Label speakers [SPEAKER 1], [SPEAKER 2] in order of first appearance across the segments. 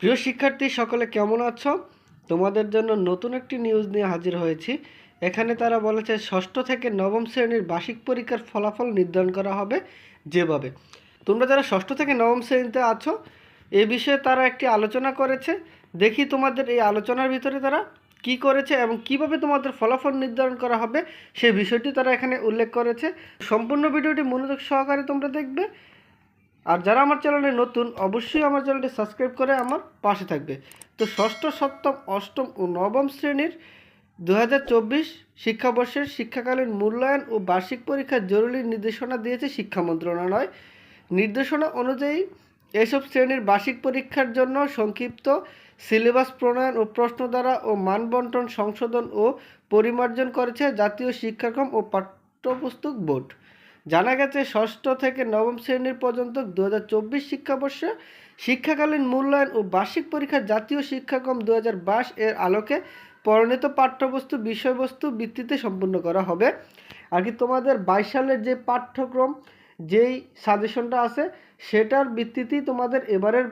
[SPEAKER 1] প্রিয় শিক্ষার্থী, সকলে কেমন আছো? তোমাদের জন্য নতুন একটি নিউজ নিয়ে হাজির হয়েছি। এখানে তারা বলেছে, ষষ্ঠ থেকে নবম শ্রেণির বার্ষিক পরীক্ষার ফলাফল নির্ধারণ করা হবে যেভাবে। তোমরা যারা ষষ্ঠ থেকে নবম শ্রেণীতে আছো, এ বিষয়ে তারা একটি আলোচনা করেছে। দেখি তোমাদের এই আলোচনার ভিতরে তারা কি করেছে এবং কীভাবে তোমাদের ফলাফল নির্ধারণ করা হবে সেই বিষয়টি তারা এখানে উল্লেখ করেছে। সম্পূর্ণ ভিডিওটি মনোযোগ সহকারে তোমরা দেখবে। আর যারা আমার চ্যানেলে নতুন, অবশ্যই আমার চ্যানেলটি সাবস্ক্রাইব করে আমার পাশে থাকবে। তো ষষ্ঠ, সপ্তম, অষ্টম ও নবম শ্রেণির দু হাজার চব্বিশ শিক্ষাবর্ষের শিক্ষাকালীন মূল্যায়ন ও বার্ষিক পরীক্ষার জরুরি নির্দেশনা দিয়েছে শিক্ষা মন্ত্রণালয়। নির্দেশনা অনুযায়ী এসব শ্রেণির বার্ষিক পরীক্ষার জন্য সংক্ষিপ্ত সিলেবাস প্রণয়ন ও প্রশ্ন দ্বারা ও মানবন্টন সংশোধন ও পরিমার্জন করেছে জাতীয় শিক্ষাক্রম ও পাঠ্যপুস্তক বোর্ড। জানা গেছে, ষষ্ঠ থেকে নবম শ্রেণির পর্যন্ত দু হাজার চব্বিশ শিক্ষাবর্ষে শিক্ষাকালীন মূল্যায়ন ও বার্ষিক পরীক্ষা জাতীয় শিক্ষাক্রম দু হাজার বাইশ এর আলোকে পরিণত পাঠ্যবস্তু, বিষয়বস্তু ভিত্তিতে সম্পূর্ণ করা হবে। আর কি তোমাদের বাইশ সালের যে পাঠ্যক্রম, যেই সাজেশনটা আছে, সেটার ভিত্তিতেই তোমাদের এবারের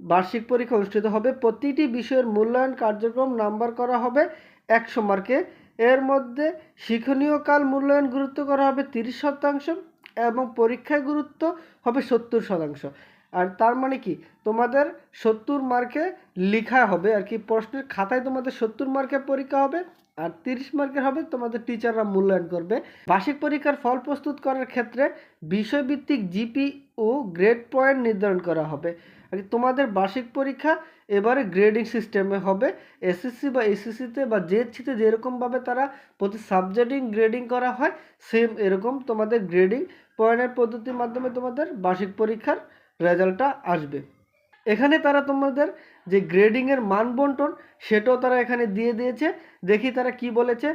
[SPEAKER 1] বার্ষিক পরীক্ষা অনুষ্ঠিত হবে। প্রতিটি বিষয়ের মূল্যায়ন কার্যক্রম নাম্বার করা হবে একশো মার্কে। এর মধ্যে শিক্ষণীয় কাল মূল্যায়ন গুরুত্ব করা হবে তিরিশ শতাংশ এবং পরীক্ষায় গুরুত্ব হবে সত্তর শতাংশ। আর তার মানে কি? তোমাদের সত্তর মার্কে লেখা হবে আর কি, প্রশ্নের খাতায় তোমাদের সত্তর মার্কে পরীক্ষা হবে আর তিরিশ মার্কের হবে তোমাদের টিচাররা মূল্যায়ন করবে। বার্ষিক পরীক্ষার ফল প্রস্তুত করার ক্ষেত্রে বিষয়ভিত্তিক জিপি ও গ্রেড পয়েন্ট নির্ধারণ করা হবে। তোমাদের বার্ষিক পরীক্ষা এবারে গ্রেডিং সিস্টেমে হবে এসএসসি বা এসএসসিতে বা জেএসসিতে যেরকমভাবে তারা প্রতি সাবজেক্টিং গ্রেডিং করা হয় সেম এরকম তোমাদের গ্রেডিং পয়েন্টের পদ্ধতির মাধ্যমে তোমাদের বার্ষিক পরীক্ষার রেজাল্টটা আসবে। এখানে তারা তোমাদের যে গ্রেডিংয়ের মান বন্টন সেটাও তারা এখানে দিয়ে দিয়েছে, দেখি তারা কি বলেছে।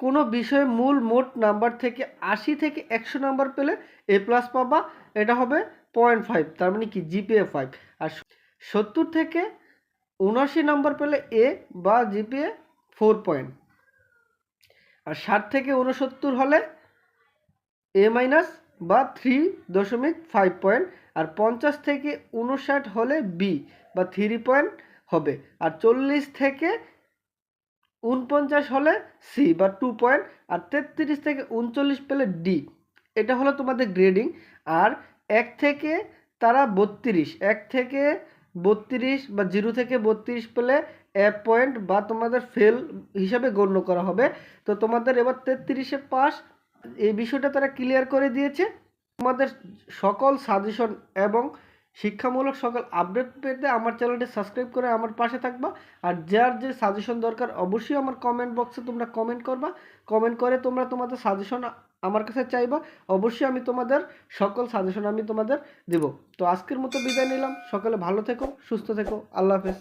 [SPEAKER 1] কোনো বিষয়ে মূল মোট নাম্বার থেকে আশি থেকে একশো নাম্বার পেলে এ প্লাস পাবা, এটা হবে পয়েন্ট ফাইভ, তার মানে কি? GPA five. আর সত্তর থেকে উনআশি নাম্বার পেলে এ বা জিপিএ ফোর পয়েন্ট। আর ষাট থেকে উনসত্তর হলে এ মাইনাস বা থ্রি দশমিক ফাইভ পয়েন্ট। আর পঞ্চাশ থেকে উনষাট হলে বি বা থ্রি পয়েন্ট হবে। আর চল্লিশ থেকে উনপঞ্চাশ হলে সি বা টু পয়েন্ট। আর তেত্রিশ থেকে উনচল্লিশ পেলে ডি। এটা হলো তোমাদের গ্রেডিং। আর এক থেকে তারা বত্রিশ, এক থেকে বত্রিশ বা জিরো থেকে বত্রিশ পেলে এক পয়েন্ট বা তোমাদের ফেল হিসাবে গণ্য করা হবে। তো তোমাদের এবার তেত্রিশে পাস, এই বিষয়টা তারা ক্লিয়ার করে দিয়েছে। তোমাদের সকল সাজেশন এবং শিক্ষামূলক সকল আপডেট পেতে আমার চ্যানেলটি সাবস্ক্রাইব করে আমার পাশে থাকবা। আর যার যে সাজেশন দরকার, অবশ্যই আমার কমেন্ট বক্সে তোমরা কমেন্ট করবা। কমেন্ট করে তোমরা তোমাদের সাজেশন আমার কাছে চাইবা, অবশ্যই আমি তোমাদের সকল সাজেশন আমি তোমাদের দেব। তো আজকের মতো বিদায় নিলাম। সকলে ভালো থেকো, সুস্থ থেকো। আল্লাহ হাফেজ।